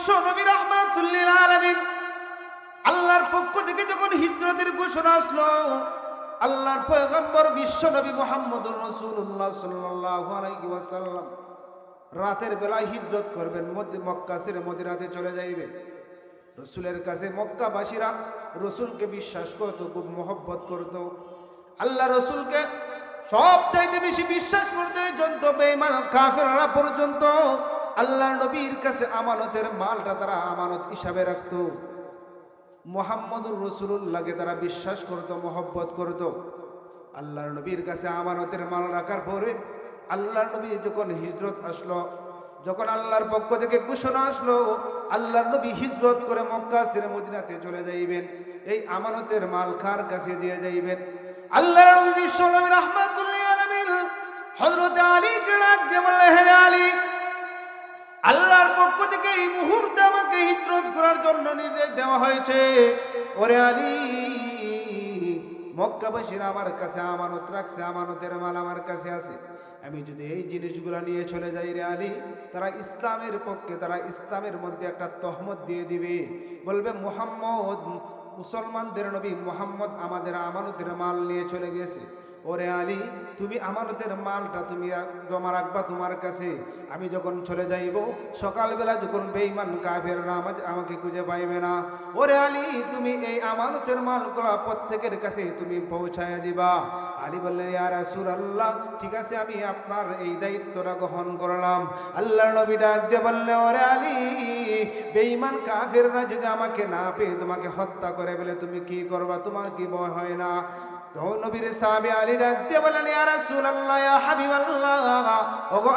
বিশ্ব নবী রহমাতুল্লিল আলামিন আল্লাহর পক্ষ থেকে যখন হিজরতের ঘোষণা আসলো, আল্লাহর পয়গম্বর বিশ্ব নবী মোহাম্মদুর রসুল্লাহ ওয়াসাল্লাম রাতের বেলায় হিজরত করবেন, মধ্যে মক্কা ছেড়ে মদিনাতে চলে যাইবেন। রসুলের কাছে মক্কাবাসীরা রসুলকে বিশ্বাস করতো, খুব মহব্বত করত। আল্লাহ রসুলকে সব চাইতে বেশি বিশ্বাস করতে যন্ত বেঈমান কাফেররা পর্যন্ত আল্লাহর নবীর কাছে আমানতের মালটা তারা আমানত হিসাবে রাখত। মোহাম্মদুর রসুল্লাহকে তারা বিশ্বাস করত, মহব্বত করত। আল্লাহর নবীর কাছে আমানতের মাল রাখার পরে আল্লাহর নবী যখন হিজরত আসলো, যখন আল্লাহর পক্ষ থেকে ঘোষণা আসলো, আল্লাহর নবী হিজরত করে মক্কা ছেড়ে মদিনাতে চলে যাইবেন। এই আমানতের মাল কার কাছে দিয়ে যাইবেন? আল্লাহর নবী বিশ্ব নবী রহমাতুল্লাহ আলামিন হযরত আলী আলী আল্লাহর পক্ষ থেকে এই মুহূর্তে আমাকে হিজরত করার জন্য নির্দেশ দেওয়া হয়েছে। ওরে আলী, মক্কাবাসীরা আমার কাছে আমানত রাখছে, আমানতের মাল আমার কাছে আছে। আমি যদি এই জিনিসগুলো নিয়ে চলে যাই রে আলী, তারা ইসলামের পক্ষে, তারা ইসলামের মধ্যে একটা তহমত দিয়ে দিবে। বলবে, মোহাম্মদ, মুসলমানদের নবী মোহাম্মদ আমাদের আমানতের মাল নিয়ে চলে গেছে। ওরে আলী, তুমি আমানতের মালটা তুমি জমা রাখবা তোমার কাছে। আমি যখন চলে যাইব, সকালবেলা যখন বেইমান কাফেররা আমাকে খুঁজে পাইবে না। ওরে আলী, তুমি এই আমানতের মালগুলা প্রত্যেকের কাছে তুমি পৌঁছায় দিবা। আলী বললেন ইয়ার সুর আল্লাহ ঠিক আছে, আমি আপনার এই দায়িত্বটা গ্রহণ করলাম। আল্লাহর নবী ডাক দিয়ে বললে, ওরে আলী, বেঈমান কাফেররা যদি আমাকে না পেয়ে তোমাকে হত্যা করে বলে তুমি কি করবা? তোমার কি ভয় হয় না? তখন নবীর সাহাবী আলী ডাক দিয়ে বলেন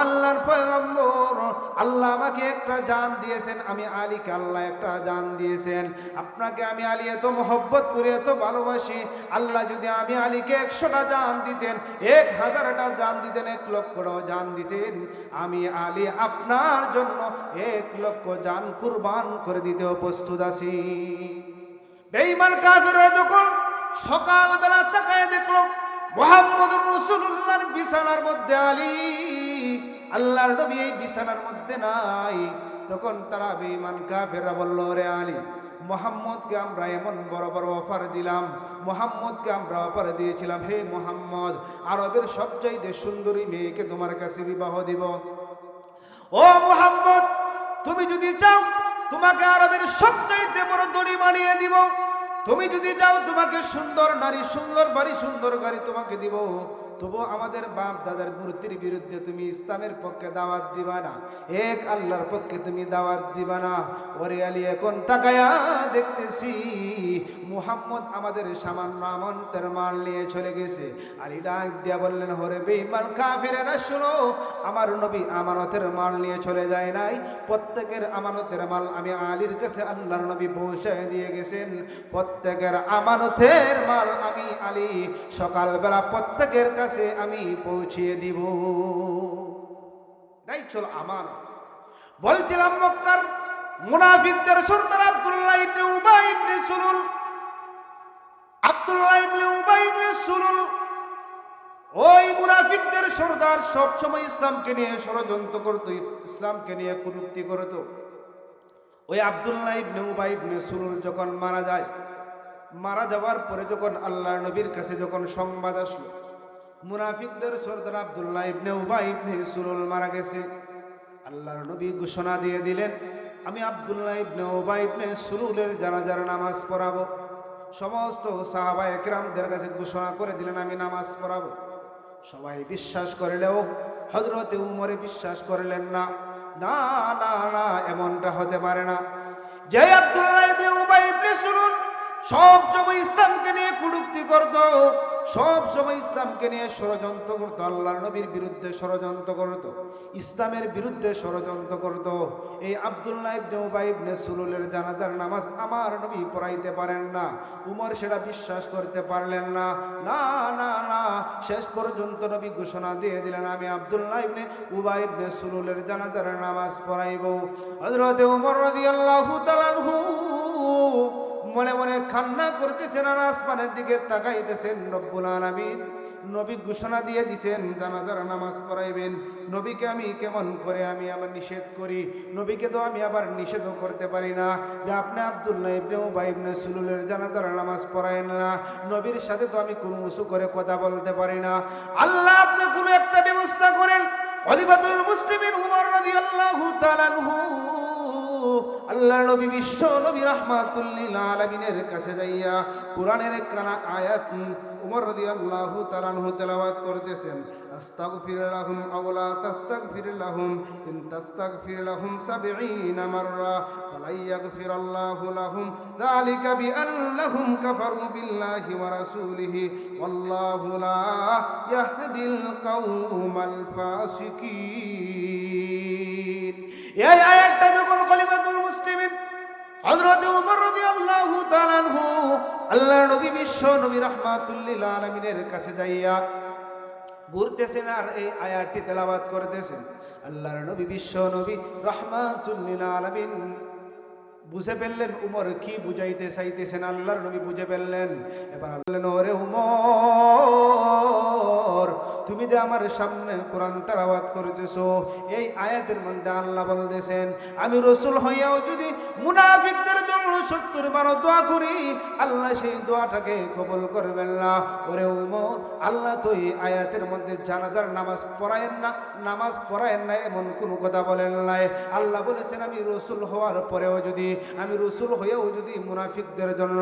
আল্লাহর আল্লাহ আমাকে একটা জান দিয়েছেন, আমি আলীকে আল্লাহ একটা জান দিয়েছেন। আপনাকে আমি আলী এত মহব্বত এত ভালোবাসি, আল্লাহ যদি আমি আলীকে একশোটা জান দিতেন, এক হাজারটা জান দিতেন, এক লক্ষটাও জান দিতেন, আমি আলী আপনার জন্য এক লক্ষ জান কুরবান করে দিতেও প্রস্তুত আছি। বেঈমান কাফেররা যখন সকালবেলা তাকায় দেখল মোহাম্মদুর রসুল্লাহর বিছানার মধ্যে আলী। আল্লাহর নবী এই বিছানার মধ্যে নাই। তখন তারা বেঈমান কাফেররা বলল রে আলী, মোহাম্মদকে আমরা এমন বড় বড় অফার দিলাম, মোহাম্মদকে আমরা অফার দিয়েছিলাম। হে মোহাম্মদ, আরবের সবচাইতে সুন্দরী মেয়েকে তোমার কাছে বিবাহ দিব। ও মোহাম্মদ, তুমি যদি চাও, তোমাকে আরবের সবচাইতে বড় দড়ি বানিয়ে দিব। তুমি যদি যাও তোমাকে সুন্দর নারী সুন্দর বাড়ি সুন্দর গাড়ি তোমাকে দিব। তবু আমাদের বাপ দাদার মূর্তির বিরুদ্ধে তুমি ইসলামের পক্ষে দাওয়াত দিবা না। এক আল্লাহর পক্ষে তুমি দাওয়াত দিবা না। ওরে আলী, এখন তাকায়া দেখতেছি মুহাম্মদ আমাদের সামান্য আমন্তের মাল নিয়ে চলে গেছে। আলী ডাক দিয়া বললেন হরে বেঈমান কাফেরেরা, শুনো, আমার নবী আমানতের মাল নিয়ে চলে যায় নাই। প্রত্যেকের আমানতের মাল আমি আলীর কাছে আল্লাহর নবী পৌঁছায় দিয়ে গেছেন। প্রত্যেকের আমানতের মাল আমি আলী। সকালবেলা প্রত্যেকের কাছে আমি পৌঁছিয়ে দিব। আমার বলছিলাম মক্কার মুনাফিকদের সর্দার আব্দুল্লাহ ইবনে উবাই ইবনে আব্দুল্লাহ ইবনে উবাই ইবনে ওই মুনাফিকদের সর্দার সব সময় ইসলামকে নিয়ে ষড়যন্ত্র করতো, ইসলামকে নিয়ে কুরুক্তি করতো। ওই আব্দুল্লাহ ইবনে উবাই ইবনে সুলুল যখন মারা যায়, মারা যাওয়ার পরে যখন আল্লাহর নবীর কাছে যখন সংবাদ আসলো মুনাফিকদের সর্দার আব্দুল্লাহ ইবনে উবাই ইবনে সুলুল মারা গেছে। আল্লাহর নবী ঘোষণা দিয়ে দিলেন, আমি আব্দুল্লাহ ইবনে উবাই ইবনে সুলুলের জানাজার নামাজ পড়াবো। সমস্ত সাহাবা একরামদের কাছে ঘোষণা করে দিলেন, আমি নামাজ পড়াবো। সবাই বিশ্বাস করলেও হজরতে উমরে বিশ্বাস করলেন না। না না না, এমনটা হতে পারে না। যে আব্দুল্লাহ ইবনে উবাই ইবনে সুলুল সব সময় ইসলামকে নিয়ে কুড়ুক্তি করত। সব সময় ইসলামকে নিয়ে ষড়যন্ত্র করতো, আল্লাহর নবীর বিরুদ্ধে ষড়যন্ত্র করত, ইসলামের বিরুদ্ধে ষড়যন্ত্র করত। এই আব্দুল্লাহ ইবনে জানাজার নামাজ আমার নবী পড়াইতে পারেন না, উমর সেটা বিশ্বাস করতে পারলেন না। না না না, শেষ পর্যন্ত নবী ঘোষণা দিয়ে দিলেন, আমি আব্দুল্লাহ ইবনে উবাই ইবনে সুলুলের জানাজার নামাজ পড়াইব। হযরতে উমর রাদিয়াল্লাহু তাআলা আনহু মনে মনে খান্না করতেছেন আর আসমানের দিকে তাকাইতেছেন রব্বুল আলামিন। নবী ঘোষণা দিয়ে দিছেন, জানাজার নামাজ পড়াইবেন। নবীকে আমি কেমন করে আমি আবার নিষেধ করি? নবীকে তো আমি আবার নিষেধও করতে পারি না। যে আপনি আবদুল্লাহ ইবনে উবাই ইবনে সুলুলের জানাজার নামাজ পড়াইন না। নবীর সাথে তো আমি কোনো উঁচু করে কথা বলতে পারি না। আল্লাহ আপনি কোনো একটা ব্যবস্থা করেন। খলিফাতুল মুসলিমিন উমর রাদিয়াল্লাহু তাআলা আনহু আল্লাহ নবী বিশ্ব নবী রাহমাতুল্লিল আলামিনের কাছে যাইয়া কোরআনের কানা আয়াত উমর রাদিয়াল্লাহু তাআলা আনহু তেলাওয়াত করতেছেন। আস্তাগফির লাহুম আও লা তাস্তাগফির লাহুম ইন তাস্তাগফির লাহুম 70 মাররা ফালা ইয়াগফিরাল্লাহু লাহুম। যালিকা বিআন্নাহুম কাফারু বিল্লাহি ওয়া রাসূলিহি, ওয়াল্লাহু লা ইয়াহদিল কওমাল ফাসিকিন। এই আয়াতটা যখন খলিফাতুল মুসলিমিন হযরত ওমর রাদিয়াল্লাহু তাআলা আনহু আল্লাহর নবী বিশ্ব নবী রাহমাতুল্লিল আলামিনের কাছে যাইয়া ঘুরতেছেন আর এই আয়াতটি তেলাওয়াত করতেছেন। আল্লাহর নবী বিশ্ব নবী রাহমাতুল্লিল আলামিন বুঝে ফেললেন, উমর কি বুঝাইতে চাইতেছেন? আল্লাহর নবী বুঝে ফেললেন। এবার বললেন, ওরে উমর তুমি যে আমার সামনে কোরআন তালাবাত করেছ, এই আয়াতের মধ্যে আল্লাহ বলতেছেন, আমি রসুল হইয়াও যদি মুনাফিকদের জন্য সত্তর বারো দোয়া করি, আল্লাহ সেই দোয়াটাকে কবল করবেন না। ওরে উমর, আল্লাহ তো এই আয়াতের মধ্যে জানাজার নামাজ পড়ায়েন না, নামাজ পড়ায়েন না এমন কোনো কথা বলেন নাই। আল্লাহ বলেছেন, আমি রসুল হওয়ার পরেও যদি, আমি রসুল হয়েও যদি মুনাফিকদের জন্য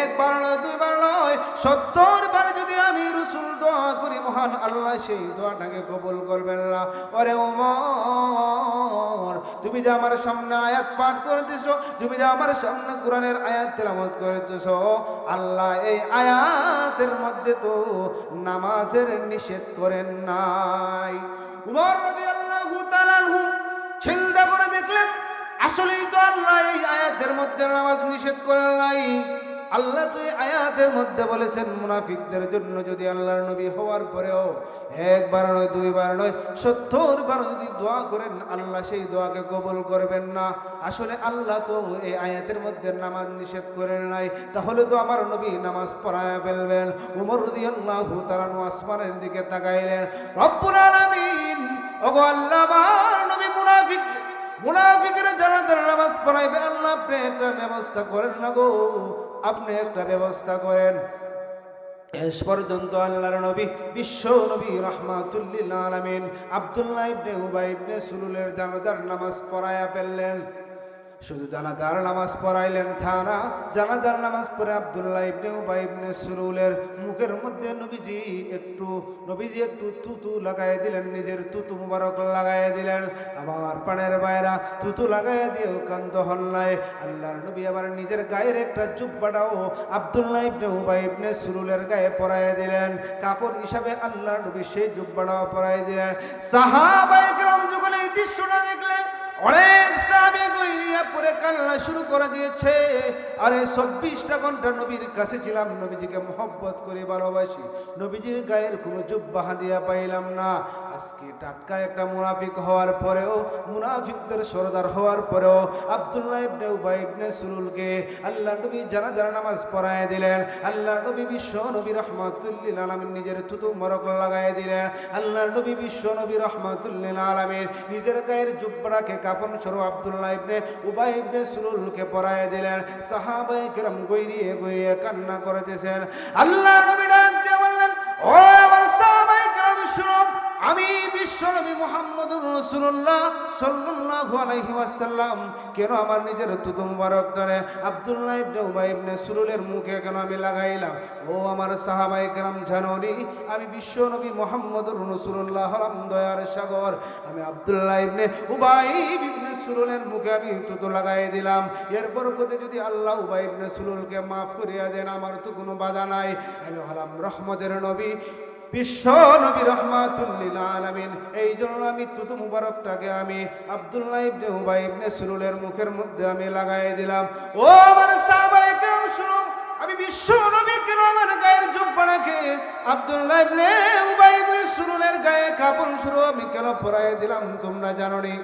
একবার নয়, দুইবার নয়, সত্তর বার যদি আমি রসুল দোয়া করি, মহান আল্লাহ সেই দোয়াটাকে কবুল করবেন না। ওরে ওমর তুমি যে আমার সামনে আয়াত পাঠ করতেছ তুমি যে আমার সামনে কোরআনের আয়াত তেলামত করেছ আল্লাহ এই আয়াতের মধ্যে তো নামাজের নিষেধ করেন নাই। উমর তাআলা আনহু চিন্তা করে দেখলেন, আসলেই তো আল্লাহ এই আয়াতের মধ্যে নামাজ নিষেধ করেন নাই। আল্লাহ তুই আয়াতের মধ্যে বলেছেন, মুনাফিকদের জন্য যদি আল্লাহর নবী হওয়ার পরেও একবার নয়, দুইবার নয়, সত্তর বার যদি দোয়া করেন, আল্লাহ সেই দোয়াকে কবল করবেন না। আসলে আল্লাহ তো এই আয়াতের মধ্যে নামাজ নিষেধ করেন নাই। তাহলে তো আমার নবী নামাজ পড়ায় ফেলবেন। উমর রাদিয়াল্লাহু তাআলা আসমানের দিকে তাকাইলেন। রব্বুল আলামিন, ওগো নবী মুনাফিকের যারা নামাজ পড়াইবে, আল্লাহ আপনি একটা ব্যবস্থা করেন না গো। আপনি একটা ব্যবস্থা করেন। শেষ পর্যন্ত আল্লাহর নবী, বিশ্ব নবী রহমাতুল্লিল আলমিন আব্দুল্লাহ ইবনে উবাই ইবনে সুলুলের জানাজার নামাজ পড়ায়া ফেললেন। শুধু জানাজার নামাজ পড়াইলেন থানা, জানাজার নামাজ পড়ে আব্দুল্লাহ ইবনে উবাই ইবনে সুরুলের মুখের মধ্যে নবীজি একটু নবীজি একটু তুতু লাগাই দিলেন, নিজের তুতু মুবারক লাগাই দিলেন। আমার পানের বাইরা তুতু লাগাই দিয়েও কান্ত হল নাই। আল্লাহর নবী আবার নিজের গায়ের একটা জুব্বাটাও আব্দুল্লাহ ইবনে উবাই ইবনে সুরুলের গায়ে পরাই দিলেন। কাপড় হিসাবে আল্লাহর নবী সেই জুব্বাটাও পরাই দিলেন। সাহাবায়ে কেরাম যখন এই দৃশ্যটা দেখলেন অনেক সাহাবী গইরিয়া পরে কান্না শুরু করে দিয়েছে। আরে চব্বিশটা ঘণ্টা নবীর কাছে ছিলাম, নবীজিকে মহব্বত করে ভালোবাসি। নবীজির গায়ের কোনো জুব্বা হাদিয়া পাইলাম না। আজকে টাটকা একটা মুনাফিক হওয়ার পরেও, মুনাফিকদের সরদার হওয়ার পরেও আব্দুল্লাহ ইবনে উবাই ইবনে সুলুলকে আল্লাহ নবী জানা জানা নামাজ পড়ায় দিলেন। আল্লাহ নবী বিশ্ব নবী রহমাতুল্লিল আলামিন নিজের তুতু মরক লাগাই দিলেন। আল্লাহ নবী বিশ্ব নবী রহমাতুল্লিল আলামিন নিজের গায়ের জুব্বাটাকে কাপন স্বরূপ আবদুল্লাহ ইবনে উবাই ইবনে সুলুলকে পরায় দিলেন। সাহাবায়ে কেরাম গইরিয়ে গইরিয়ে কান্না করতেছেন আল্লাহ নবী ডাক দিয়ে বললেন, ও আমার সাহাবায়ে কেরাম, শুনো আমি বিশ্ব নবী মুহাম্মদুর রাসূলুল্লাহ সাল্লাল্লাহু আলাইহি ওয়াসাল্লাম, কেন আমার নিজের তুতু মুবারকটারে আব্দুল্লাহ ইবনে উবাই ইবনে সুলুলের মুখে কেন আমি লাগাইলাম? ও আমার সাহাবাই কেরাম জানোনি, আমি বিশ্ব নবী মুহাম্মদুর রাসূলুল্লাহ হলাম দয়ার সাগর। আমি আব্দুল্লাহ ইবনে উবাই ইবনে সুলুলের মুখে আমি তুতু লাগাই দিলাম। এরপর বরকতে যদি আল্লাহ উবাই ইবনে সুলুলকে মাফ করিয়া দেন, আমার তো কোনো বাধা নাই। আমি হলাম রহমতের নবী। বিশ্ব নবী রহমাতুল্লিল আলামিন। এই জন্য আমি তুতু মুবারকটাকে আমি আব্দুল্লাহ ইবনে উবাই ইবনে সুরুলের মুখের মধ্যে আমি লাগাই দিলাম। ও আমার সাহাবায়ে কেরাম শুনো আমি বিশ্ব নবী কেন আমার গায়ের জুব্বাটাকে আব্দুল্লাহ ইবনে উবাই ইবনে সুরুলের গায়ে কাপড় শুরু আমি কেন পরাই দিলাম, তোমরা জানো নি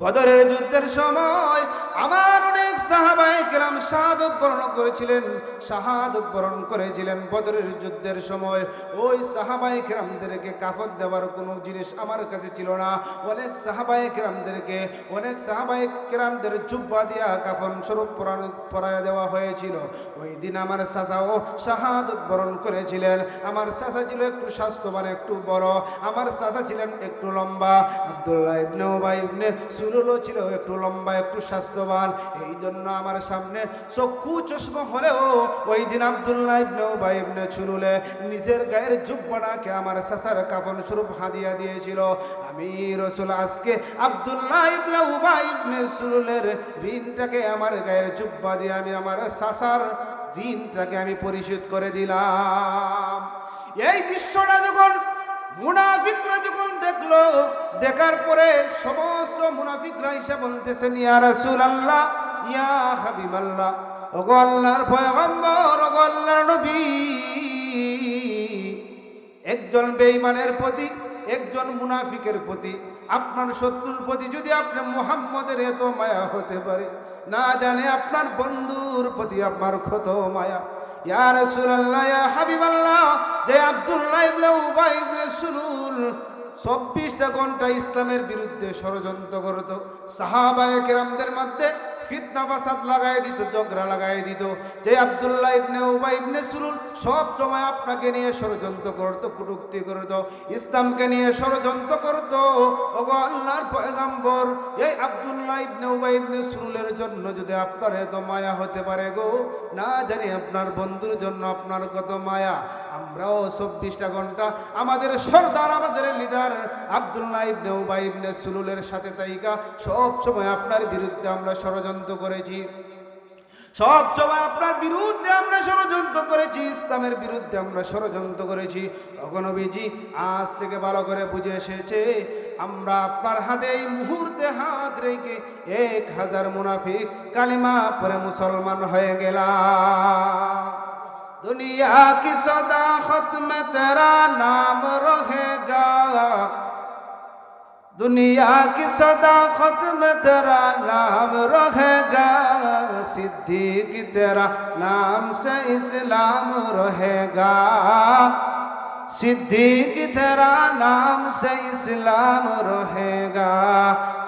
বদরের যুদ্ধের সময় আমার অনেক সাহাবাই কেরাম শাহাদত বরণ করেছিলেন, শাহাদত বরণ করেছিলেন বদরের যুদ্ধের সময়। ওই সাহাবাই কেরামদেরকে কাফত দেওয়ার কোনো জিনিস আমার কাছে ছিল না। অনেক সাহাবাই কেরামদেরকে, অনেক সাহাবাই কেরামদের জুব্বা দিয়া কাফন স্বরূপ পরায় দেওয়া হয়েছিল। ওই দিন আমার চাচাও শাহাদত বরণ করেছিলেন। আমার চাচা ছিল একটু স্বাস্থ্যবান, একটু বড়। আমার চাচা ছিলেন একটু লম্বা। আব্দুল্লাহ ইবনে উবাই ইবনে ছিল একটু লম্বা, একটু স্বাস্থ্যবান। এই জন্য আমার সামনে চক্ষু চশমা হলেও ওই দিন আব্দুল্লাহ ইবনে উবাই ইবনে সুলুলে নিজের গায়ের জুব্বাটাকে আমার চাচার কাফন স্বরূপ হাদিয়া দিয়েছিল। আমি রসুল আজকে আব্দুল্লাহ ইবনে উবাই ইবনে সুলুলের ঋণটাকে আমার গায়ের জুব্বা দিয়ে আমি আমার চাচার ঋণটাকে আমি পরিশোধ করে দিলাম। এই দৃশ্যটা যখন মুনাফিকরা যখন দেখল, দেখার পরে সমস্ত মুনাফিকরা এসে বলতেছেন, ইয়া রাসূল আল্লাহ ইয়া হাবিব আল্লাহ ওগো আল্লাহর পয়গম্বর, ওগো আল্লাহর নবী। একজন বেঈমানের প্রতি, একজন মুনাফিকের প্রতি, আপনার শত্রুর প্রতি যদি আপনি মোহাম্মদের এত মায়া হতে পারে, না জানে আপনার বন্ধুর প্রতি আপনার ক্ষত মায়া। ইয়া রাসূলুল্লাহ, ইয়া হাবিবাল্লাহ, যে আব্দুল্লাহ ইবনে উবাই ইবনে সুলুল চব্বিশটা ঘণ্টা ইসলামের বিরুদ্ধে ষড়যন্ত্র করত, সাহাবায়ে কেরামদের মধ্যে ফিতনা ফাসাদ লাগাই দিত, ঝগড়া লাগাই দিত। যে আব্দুল্লাহ ইবনে উবাই ইবনে সুলুল সব সময় আপনাকে নিয়ে ষড়যন্ত্র করতো, কুটুক্তি করতো, ইসলামকে নিয়ে ষড়যন্ত্র করতো। ওগো আল্লাহর পয়গাম্বর, এই আব্দুল্লাহ ইবনে উবাই ইবনে সুলুলের জন্য যদি আপনার এত মায়া হতে পারে গো, না জানি আপনার বন্ধুর জন্য আপনার কত মায়া। আমরাও চব্বিশটা ঘণ্টা আমাদের সর্দার, আমাদের লিডার আব্দুল্লাহ ইবনে উবাই ইবনে সুলুলের সাথে তাইকা সব সময় আপনার বিরুদ্ধে আমরা ষড়যন্ত্র ষড়যন্ত্র করেছি। সব সময় আপনার বিরুদ্ধে আমরা ষড়যন্ত্র করেছি, ইসলামের বিরুদ্ধে আমরা ষড়যন্ত্র করেছি। তখন অগণবীজি আজ থেকে ভালো করে বুঝে এসেছে, আমরা আপনার হাতে এই মুহূর্তে হাত রেখে এক হাজার মুনাফিক কালিমা পরে মুসলমান হয়ে গেলাম। দুনিয়া কি সদা খতম, তেরা নাম রহে গা दुनिया की सदाखत में तेरा नाम रहेगा, सिद्दीक तेरा नाम से इस्लाम रहेगा। सिद्दीक तेरा नाम से इस्लाम रहेगा,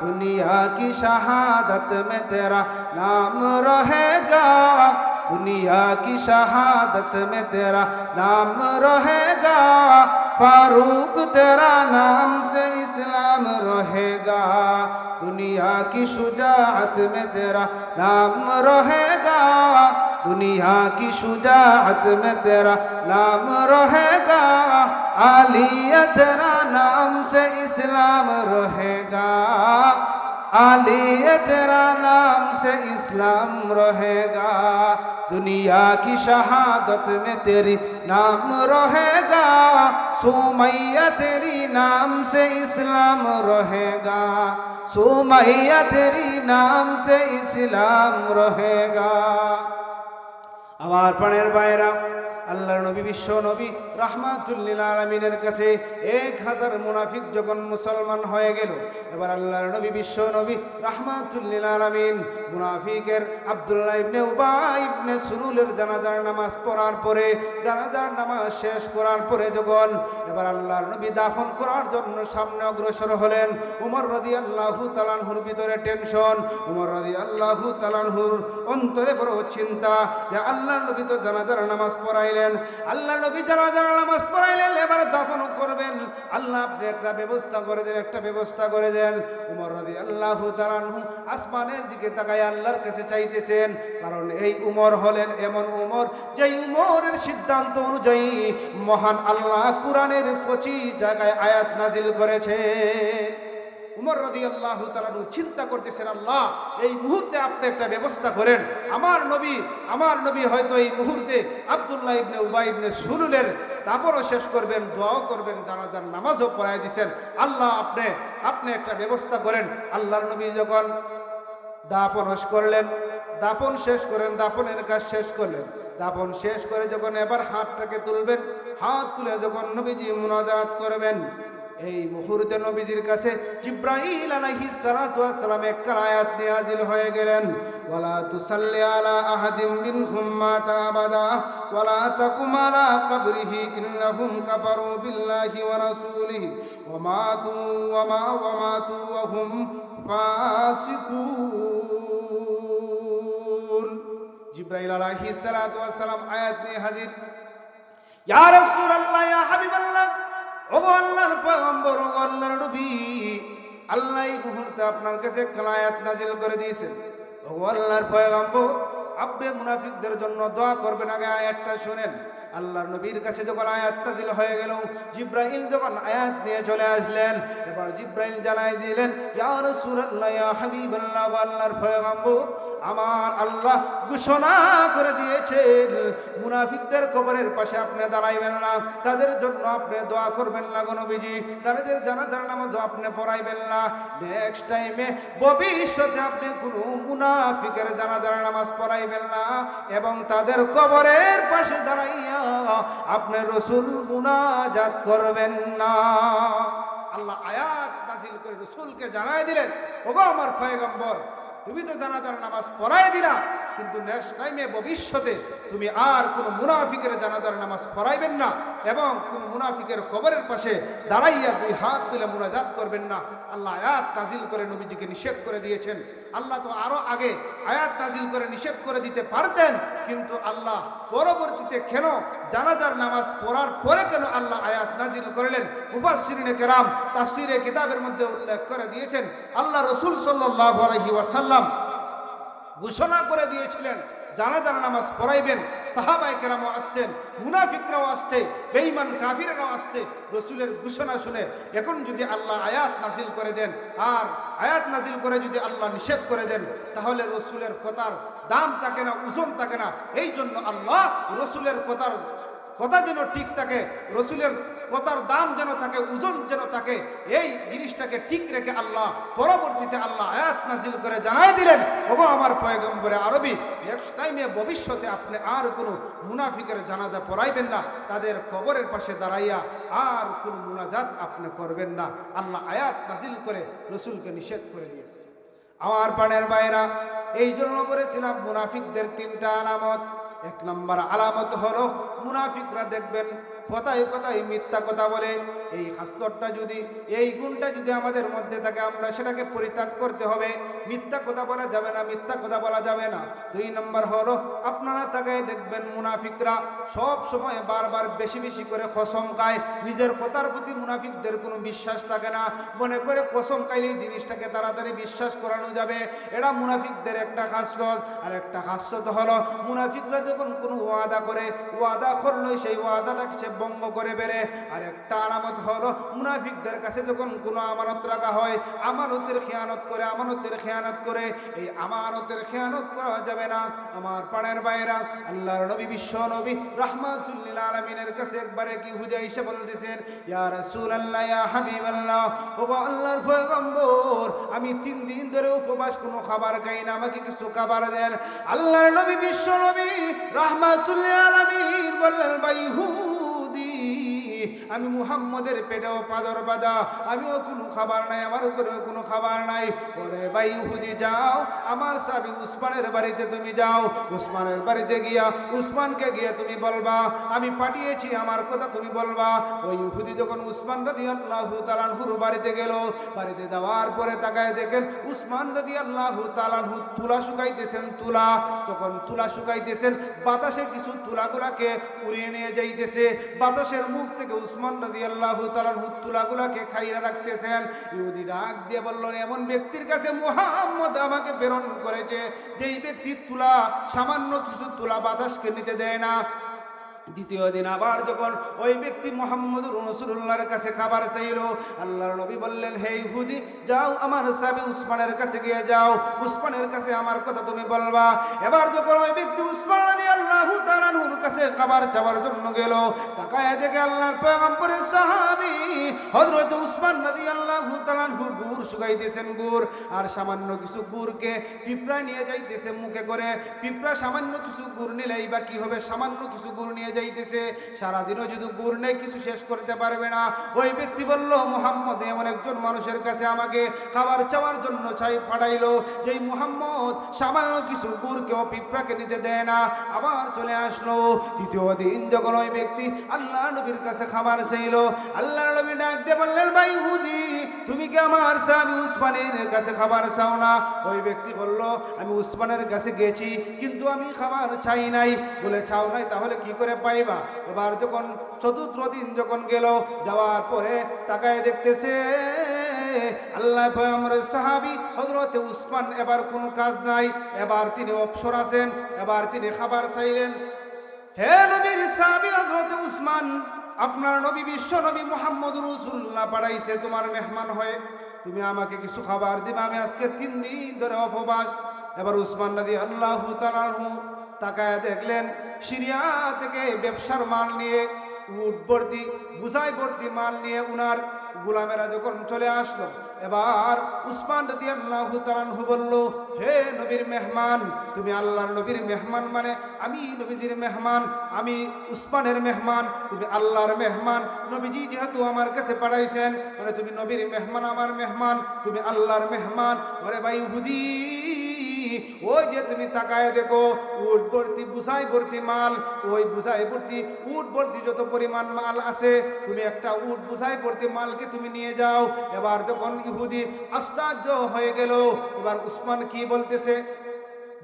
दुनिया की शहादत में तेरा नाम रहेगा। दुनिया की शहादत में तेरा नाम रहेगा, फारूक तेरा नाम से इस्लाम रहेगा। दुनिया की शुजाअत में तेरा नाम रहेगा, दुनिया की शुजाअत में तेरा नाम रहेगा। आलिया तेरा नाम से इस्लाम रहेगा। علی تیرا نام سے اسلام رہے گا دنیا کی شہادت میں تیری نام رہے گا سومیا تیری نام سے اسلام رہے گا سومیا تیری نام سے اسلام رہے گا আমার প্রাণের বাইরা আল্লাহর নবী, বিশ্ব নবী রাহমাতুল্লিল আলমিনের কাছে এক হাজার মুনাফিক যখন মুসলমান হয়ে গেল, এবার আল্লাহর নবী, বিশ্ব নবী রাহমাতুল্লিল আলমিন মুনাফিকের আবদুল্লাহ ইবনে উবা ইবনে সুরুলের জানাজার নামাজ পড়ার পরে, জানাজার নামাজ শেষ করার পরে যখন এবার আল্লাহর নবী দাফন করার জন্য সামনে অগ্রসর হলেন, উমর রাদি আল্লাহু তালানহুর ভিতরে টেনশন, উমর রাদি আল্লাহু তালানহুর অন্তরে বড় চিন্তা, যে আল্লাহর নবী তো জানাজার নামাজ পড়াইলেন আল্লাহ নবী জানাজার নামাজ পড়াইলেন, এবার দাফন করবেন। আল্লাহ আপনি একটা ব্যবস্থা করে দেন, একটা ব্যবস্থা করে দেন। উমর রাদি আল্লাহু তালানহু আসমানের দিকে তাকায় আল্লাহর কাছে চাইতেছেন, কারণ এই উমর হলেন এমন উমর যেই উমরের সিদ্ধান্ত অনুযায়ী মহান আল্লাহ কোরআনের পঁচিশ জায়গায় আয়াত নাজিল করেছেন। উমর রদি আল্লাহ তালানু চিন্তা করতেছেন, আল্লাহ, এই মুহূর্তে আপনি একটা ব্যবস্থা করেন। আমার নবী আমার নবী হয়তো এই মুহূর্তে আবদুল্লাহ ইবনে উবাই ইবনে সুলুলের তারপরও শেষ করবেন, দোয়াও করবেন, জানাজার নামাজও পড়াই দিছেন। আল্লাহ, আপনি আপনি একটা ব্যবস্থা করেন। আল্লাহর নবী যখন দাপন করলেন, দাপন শেষ করেন, দাপনের কাজ শেষ করলেন। দাপন শেষ করে যখন এবার হাতটাকে তুলবেন, হাত তুলে যখন নবীজি মুনাজাত করবেন এই মুহূর্তে নবীজির কাছে জিব্রাইল আলাইহিস সালাতু ওয়াস সালাম একখান আয়াত নিয়ে হাজির হয়ে গেলেন। ওয়ালা তুসাল্লি আলা আহাদিম মিনহুম মাতা আবাদা, ওয়ালা তাকুম আলা কবরিহি ইন্নাহুম কাফারু বিল্লাহি ওয়া রাসূলিহি, ওয়া মাতু ওয়া মা, ওয়া মাতু ওয়া হুম ফাসিকুন। জিব্রাইল আলাইহিস সালাতু ওয়াস সালাম আয়াত নিয়ে হাজির। ইয়া রাসূলুল্লাহ নবী, আল্লাহ এই মুহূর্তে আপনার কাছে নাজিল করে আপনি মুনাফিকদের জন্য দোয়া করবেন, আগে আয়াতটা শুনেন। আল্লাহর নবীর কাছে যখন আয়াত নাজিল হয়ে গেল, জিব্রাইল যখন আয়াত নিয়ে চলে আসলেন, এবার জিব্রাইল জানাই দিলেন, ইয়া রাসূলুল্লাহ, ইয়া হাবিবাল্লাহ আল্লাহর পয়গম্বর, আমার আল্লাহ ঘোষণা করে দিয়েছেন, মুনাফিকদের কবরের পাশে আপনি দাঁড়াইবেন না, তাদের জন্য আপনি দোয়া করবেন না গণবিজি তাদের জানাজার নামাজও আপনি পড়াইবেন না নেক্সট টাইমে ভবিষ্যতে আপনি কোনো মুনাফিকের জানাজার নামাজ পড়াইবেন না, এবং তাদের কবরের পাশে দাঁড়াইয়া আপনি রসুল মুনাজাত করবেন না। আল্লাহ আয়াত নাজিল করে রসুলকে জানাই দিলেন, ওগো আমার পয়গম্বর, তুমি তো জানাজার নামাজ পড়াই দিলা কিন্তু নেক্সট টাইমে ভবিষ্যতে তুমি আর কোনো মুনাফিকের জানাজার নামাজ পড়াইবেন না এবং কোন মুনাফিকের কবরের পাশে দাঁড়াইয়া দুই হাত তুলে মুনাজাত করবেন না। আল্লাহ আয়াত তাজিল করে নবীজিকে নিষেধ করে দিয়েছেন। আল্লাহ তো আরও আগে আয়াত তাজিল করে নিষেধ করে দিতে পারতেন, কিন্তু আল্লাহ পরবর্তীতে কেন জানাজার নামাজ পড়ার পরে কেন আল্লাহ আয়াত নাজিল করলেন? মুফাসসিরিনে কেরাম তাফসিরে কিতাবের মধ্যে উল্লেখ করে দিয়েছেন, আল্লাহ রসুল সাল্লাল্লাহু আলাইহি ওয়াসাল্লাম ঘোষণা করে দিয়েছিলেন জানাজার নামাজ পড়াইবেন সাহাবাই কেরামও আসতেন মুনাফিকরাও আসছে, বেঈমান কাফিরেরাও আসছে, রসুলের ঘোষণা শুনে এখন যদি আল্লাহ আয়াত নাজিল করে দেন, আর আয়াত নাজিল করে যদি আল্লাহ নিষেধ করে দেন, তাহলে রসুলের কথার দাম থাকে না, ওজন থাকে না। এই জন্য আল্লাহ রসুলের কথার কথা যেন ঠিক থাকে, রসুলের কথার দাম যেন থাকে, ওজন যেন থাকে, এই জিনিসটাকে ঠিক রেখে আল্লাহ পরবর্তীতে আল্লাহ আয়াত নাজিল করে জানাই দিলেন। ওগো আমার পয়গম্বরে আরবি নেক্সট টাইমে ভবিষ্যতে আপনি আর কোনো মুনাফিকের জানাজা পড়াইবেন না, তাদের কবরের পাশে দাঁড়াইয়া আর কোনো মুনাজাত আপনি করবেন না। আল্লাহ আয়াত নাজিল করে রসুলকে নিষেধ করে দিয়েছে। আমার পানের বাইরা এই জন্য বলেছিলাম, মুনাফিকদের তিনটা আলামত। এক নম্বর আলামত হলো মুনাফিকরা দেখবেন কথায় কথায় মিথ্যা কথা বলে, এই হাস্তরটা যদি, এই গুণটা যদি আমাদের মধ্যে থাকে, আমরা সেটাকে পরিত্যাগ করতে হবে। মিথ্যা কথা বলা যাবে না, মিথ্যা কথা বলা যাবে না। দুই নম্বর হলো, আপনারা তাকে দেখবেন মুনাফিকরা সব সময় বারবার বেশি বেশি করে কসম খায়। নিজের কথার প্রতি মুনাফিকদের কোনো বিশ্বাস থাকে না। মনে করে কসম খাইলেই জিনিসটাকে তাড়াতাড়ি বিশ্বাস করানো যাবে। এটা মুনাফিকদের একটা হাস্যত আর একটা হাস্যত হলো, মুনাফিকরা যখন কোনো ওয়াদা করে, ওয়াদা করল সেই ওয়াদাটাকে সে ভঙ্গ করে বেড়ে। আর একটা আলামত হলো, মুনাফিকদের কাছে যখন কোনো আমানত রাখা হয়, আমানতের খেয়ানত করে, আমানতের খেয়ানত করে, এই আমানতের খেয়ানত করা যাবে না। আমার পাড়ের বাইরা আল্লাহর নবী, বিশ্ব নবী, রহমাতুল্লিল আলমিনের কাছে একবারে কি হুজা এসে বলতেছেন, ইয়া রাসূলুল্লাহ, ইয়া হাবিবাল্লাহ, ও আল্লাহর পয়গম্বর, আমি তিন দিন ধরে উপবাস কোনো খাবার খাই না, আমাকে কিছু খাবার দেন। আল্লাহর নবী, বিশ্ব নবী, রহমাতুল্লিল আলমিন বললেন, ভাই হুদি আমি মুহাম্মদের পেটেও পাদর বাদা। আমিও কোনো খাবার নাই, আমার উপরেও কোনো খাবার নাই। ওরে ভাই হুদি যাও, আমার সাবি উসমানের বাড়িতে তুমি যাও। উসমানের বাড়িতে গিয়া উসমানকে গিয়ে তুমি বলবা, আমি পাঠিয়েছি, আমার কথা তুমি বলবা। ওই হুদি যখন উসমান রাদি আল্লাহ তালানহুর বাড়িতে গেল, বাড়িতে যাওয়ার পরে তাকায় দেখেন উসমান রাদি আল্লাহ তালানহু তুলা শুকাইতেছেন, তুলা। তখন তুলা শুকাইতেছেন, বাতাসে কিছু তুলাগুলাকে উড়িয়ে নিয়ে যাইতেছে। বাতাসের মুখ থেকে উসমান নদী আল্লাহ তালার তুলাগুলাকে খাইরা রাখতেছেন। ইহুদি ডাক দিয়ে বললেন এমন ব্যক্তির কাছে মোহাম্মদ আমাকে প্রেরণ করেছে, যেই ব্যক্তির তুলা সামান্য কিছু তুলা বাতাসকে নিতে দেয় না দ্বিতীয় দিন আবার যখন ওই ব্যক্তি মোহাম্মদ রসুল্লাহর কাছে খাবার চাইল, আল্লাহর নবী বললেন, হে ইহুদি, যাও আমার সাবি উসমানের কাছে গিয়ে যাও। উসমানের কাছে আমার কথা তুমি বলবা। এবার যখন ওই ব্যক্তি উসমান আল্লাহ তালানহুর কাছে খাবার চাওয়ার জন্য গেল, তাকায় দেখে আল্লাহর পয়গম্বরের সাহাবি হযরত উসমান নদী আল্লাহ তালানহু গুড় শুকাইতেছেন গুড়, আর সামান্য কিছু গুড়কে পিঁপড়া নিয়ে যাইতেছে মুখে করে। পিঁপড়া সামান্য কিছু গুড় নিলেই বা কি হবে? সামান্য কিছু গুড় নিয়ে যাইতেছে, সারাদিনও যদি গুড় কিছু শেষ করতে পারবে না। ওই ব্যক্তি বলল, মোহাম্মদ, এমন একজন মানুষের কাছে আমাকে খাবার চাওয়ার জন্য চাই পাঠাইলো, যেই মোহাম্মদ সামান্য কিছু গুড় কেউ পিঁপড়াকে নিতে দেয় না। আবার চলে আসলো। তৃতীয় দিন যখন ওই ব্যক্তি আল্লাহ নবীর কাছে খাবার চাইলো আল্লাহ নবী ডাক দিয়ে বললেন, ভাই হুদি, তুমি কি আমার স্বামী উসমানের কাছে খাবার চাও না? ওই ব্যক্তি বলল, আমি উসমানের কাছে গেছি, কিন্তু আমি খাবার চাই নাই। বলে, চাও নাই, তাহলে কি করে পাইবা এবার যখন চতুর্থ দিন যখন গেল, যাওয়ার পরে তাকায় দেখতেছে আল্লাহ পয়গম্বর সাহাবি হজরতে উসমান এবার কোনো কাজ নাই। এবার তিনি অবসর আছেন, এবার তিনি খাবার চাইলেন। হে নবীর সাহাবি হজরত উসমান, আপনার নবী বিশ্ব নবী মোহাম্মদ রসুল্লাহ পাঠাইছে, তোমার মেহমান হয়ে। তুমি আমাকে কিছু খাবার দিবে, আমি আজকে তিন দিন ধরে অপবাস। এবার উসমান নদী আল্লাহ তালাহু তাকায় দেখলেন সিরিয়া থেকে ব্যবসার মাল নিয়ে উট ভর্তি বুঝাই ভর্তি মাল নিয়ে উনার গুলামেরা যখন চলে আসলো, এবার উসমান রদি আল্লাহ তালানহু বলল, হে নবীর মেহমান, তুমি আল্লাহর নবীর মেহমান মানে আমি নবীজির মেহমান, আমি উসমানের মেহমান, তুমি আল্লাহর মেহমান, নবীজি যেহেতু আমার কাছে পাঠাইছেন মানে তুমি নবীর মেহমান, আমার মেহমান, তুমি আল্লাহর মেহমান, ওরে ভাই হুদি ওই যে তুমি তাকায় দেখো, উট ভর্তি, বুসাই ভর্তি মাল, ওই বুসাই ভর্তি, উট ভর্তি যত পরিমাণ মাল আছে, তুমি একটা উট বুসাই ভর্তি মালকে তুমি নিয়ে যাও। এবার যখন ইহুদি আশ্চর্য হয়ে গেল, এবার উসমান কি বলতেছে?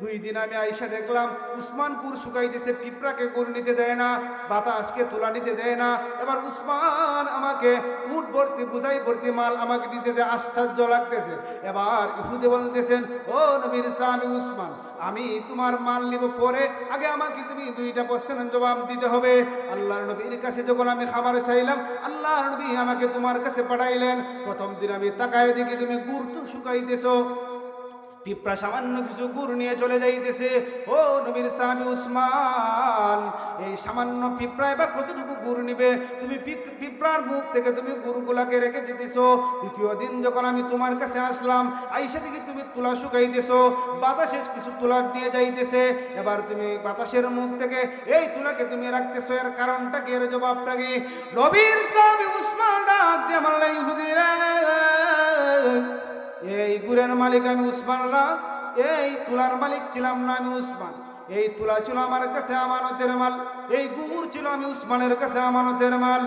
দুই দিন আমি আইসা দেখলাম উসমানপুর শুকাইতেছে পিঁপড়াকে গরু নিতে দেয় না, বাতাসকে তুলা নিতে দেয় না। এবার উসমান আমাকে উট ভর্তি, বুঝাই ভর্তি মাল আমাকে দিতে যে আশ্চর্য লাগতেছে। এবার ইহুদে বলতেছেন, ও নবীর স্বামী উসমান, আমি তোমার মাল নিব পরে, আগে আমাকে তুমি দুইটা প্রশ্নের জবাব দিতে হবে। আল্লাহর নবীর কাছে যখন আমি খাবার চাইলাম, আল্লাহর নবী আমাকে তোমার কাছে পাঠাইলেন, প্রথম দিন আমি তাকায় দেখি তুমি গুড় তো শুকাইতেছো। পিঁপড়া সামান্য কিছু গুড় নিয়ে চলে যাইতেছে। ও নবীর স্বামী উসমান, এই সামান্য পিঁপড়ায় বা কতটুকু গুড় নিবে? তুমি পিঁপড়ার মুখ থেকে তুমি গুড়গুলাকে রেখে দিতেছো। দ্বিতীয় দিন যখন আমি তোমার কাছে আসলাম, আইসা থেকে তুমি তুলা শুকাইতেছো। বাতাসে কিছু তুলা নিয়ে যাইতেছে। এবার তুমি বাতাসের মুখ থেকে এই তুলাকে তুমি রাখতেছো। এর কারণটা কি? এর জবাবটা কি? নবীর স্বামী উসমান ডাক দিয়ে আমার ইহুদিরা এই গুরের মালিক আমি উসমান না এই তুলার মালিক ছিলাম না আমি উসমান। এই তুলা ছিল আমার কাছে আমানতের মাল, এই গুড় ছিল আমি উসমানের কাছে আমানতের মাল।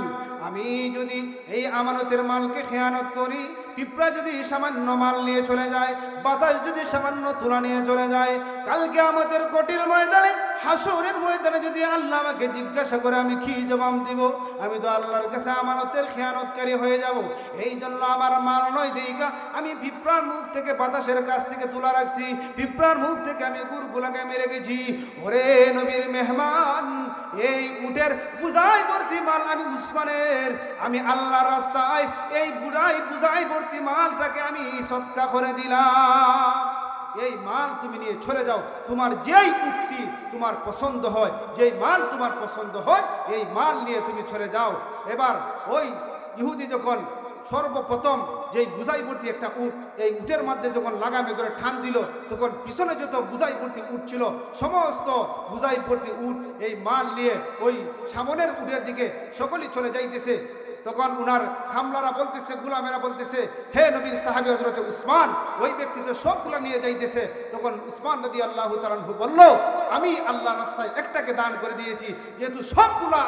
আমি যদি এই আমানতের মালকে খেয়ানত করি, পিঁপড়া যদি সামান্য মাল নিয়ে চলে যায়, বাতাস যদি সামান্য তুলা নিয়ে চলে যায় কালকে আমাদের কঠিন ময়দানে, হাসরের ময়দানে যদি আল্লাহ আমাকে জিজ্ঞাসা করে আমি কি জবাব দিব, আমি তো আল্লাহর কাছে আমানতের খেয়ানতকারী হয়ে যাব। এই জন্য আমার মাল নয় দেইকা, আমি পিঁপড়ার মুখ থেকে বাতাসের কাছ থেকে তুলা রাখছি, পিঁপড়ার মুখ থেকে আমি গুড়গুলাকে মেরে গেছি। ওরে নবীর মেহমান, এই উটের বুঝাই ভর্তি মাল আমি উসমানের। আমি আল্লাহর রাস্তায় এই বুড়াই বুঝাই ভর্তি মালটাকে আমি সৎকা করে দিলাম। এই মাল তুমি নিয়ে চলে যাও, তোমার যেই উটটি তোমার পছন্দ হয়, যেই মাল তোমার পছন্দ হয়, এই মাল নিয়ে তুমি চলে যাও। এবার ওই ইহুদি যখন সর্বপ্রথম যেই বুঝাই ভর্তি একটা উঠ এই উটের মধ্যে যখন লাগামে ধরে ঠান দিল, তখন পিছনে যত বুঝাই ভর্তি উট ছিল, সমস্ত বুঝাই ভর্তি উট এই মাল নিয়ে ওই সামনের উঠের দিকে সকলেই চলে যাইতেছে। তখন উনার খামলারা বলতেছে, গুলামেরা বলতেছে, হে নবীর সাহাবি হজরতে উসমান, ওই ব্যক্তি তো সবগুলা নিয়ে যাইতেছে। তখন উসমান নদী আল্লাহ তালানহু বলল, আমি আল্লাহ রাস্তায় একটাকে দান করে দিয়েছি, যেহেতু সবগুলা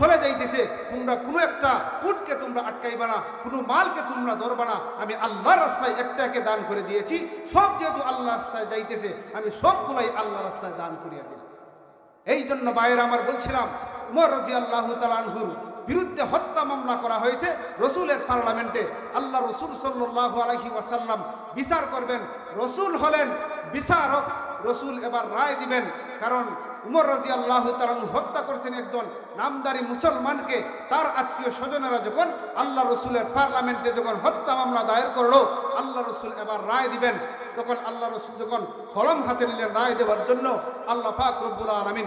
চলে যাইতেছে, তোমরা কোনো একটা উটকে তোমরা আটকাইবা না, কোনো মালকে তোমরা ধরবা না। আমি আল্লাহ রাস্তায় একটাকে দান করে দিয়েছি, সব যেহেতু আল্লাহ রাস্তায় যাইতেছে, আমি সবগুলাই আল্লাহ রাস্তায় দান করিয়া দিলাম। এই জন্য বাইরে আমার বলছিলাম, উমর রাজি আল্লাহ তালানহুর বিরুদ্ধে হত্যা মামলা করা হয়েছে, রসুলের পার্লামেন্টে। আল্লাহ রসুল সাল্লাহ আলহি ওয়াসাল্লাম বিচার করবেন। রসুল হলেন বিচারক, রসুল এবার রায় দিবেন। কারণ উমর রাজি আল্লাহ তালানহু হত্যা করছেন একজন নামদারি মুসলমানকে। তার আত্মীয় স্বজনেরা যখন আল্লাহ রসুলের পার্লামেন্টে যখন হত্যা মামলা দায়ের করল, আল্লাহ রসুল এবার রায় দিবেন। তখন আল্লাহ রসুল যখন কলম হাতে নিলেন রায় দেওয়ার জন্য, আল্লাহ রব্বুল আলমিন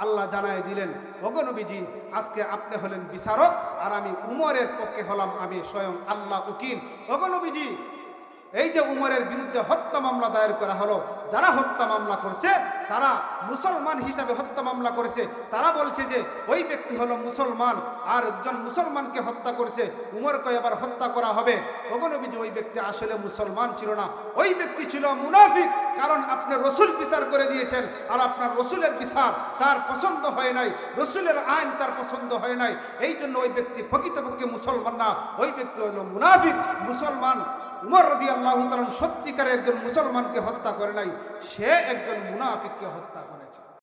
আল্লাহ জানাই দিলেন অগনবীজি আজকে আপনি হলেন বিচারক আর আমি উমরের পক্ষে হলাম আমি স্বয়ং আল্লাহ উকিল। অগনবীজি এই যে উমরের বিরুদ্ধে হত্যা মামলা দায়ের করা হলো যারা হত্যা মামলা করছে, তারা মুসলমান হিসাবে হত্যা মামলা করেছে। তারা বলছে যে, ওই ব্যক্তি হলো মুসলমান, আর একজন মুসলমানকে হত্যা করেছে, উমরকে এবার হত্যা করা হবে। অবনবীজি ওই ব্যক্তি আসলে মুসলমান ছিল না। ওই ব্যক্তি ছিল মুনাফিক, কারণ আপনি রসুল বিচার করে দিয়েছেন, আর আপনার রসুলের বিচার তার পছন্দ হয় নাই, রসুলের আইন তার পছন্দ হয় নাই। এই জন্য ওই ব্যক্তি প্রকৃতপক্ষে মুসলমান না, ওই ব্যক্তি হলো মুনাফিক। মুসলমান, উমর রদি আল্লাহ সত্যিকারের একজন মুসলমানকে হত্যা করে নাই। সে একজন মুনাফিককে হত্যা করে।